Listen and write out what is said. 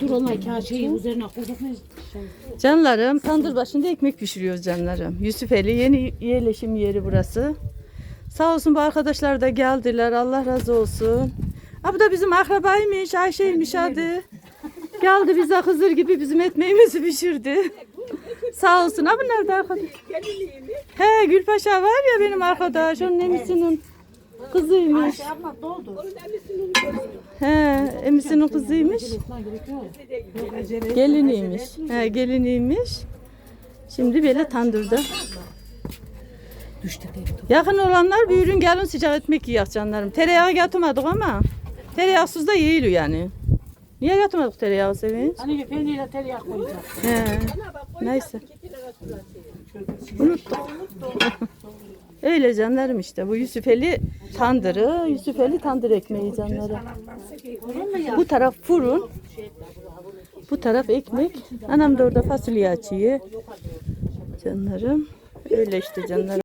Dur onlar kağıt şeyi üzerine koyduk mu? Şey. Canlarım tandır başında ekmek pişiriyoruz canlarım. Yusufeli yeni yerleşim yeri burası. Sağ olsun bu arkadaşlar da geldiler. Allah razı olsun. Ha bu da bizim akrabaymış. Ayşe'ymiş adı. Geldi bize Hızır gibi bizim ekmeğimizi pişirdi. Sağ olsun. Ha bunlar da arkadaş. He Gülpaşa var ya benim arkadaş. Onun emisinin kızıymış. Abla doldu. Emisinin kızıymış. Geliniymiş. He, geliniymiş. Şimdi böyle tandırda. Düştü Yakın olanlar bir ürün gelin sıcak ekmek yiyek canlarım. Tereyağı getirmedik ama tereyağsız da yiyiliyor yani. Niye getirmedik tereyağı sevin? Hani peynirle tereyağı koyacağız. He. Neyse. Unuttuk. Öyle canlarım işte. Bu Yusufeli tandırı, Yusufeli tandır ekmeği canlarım. Bu taraf fırın. Bu taraf ekmek. Anam da orada fasulye açıyor. Canlarım. Öyle işte canlarım.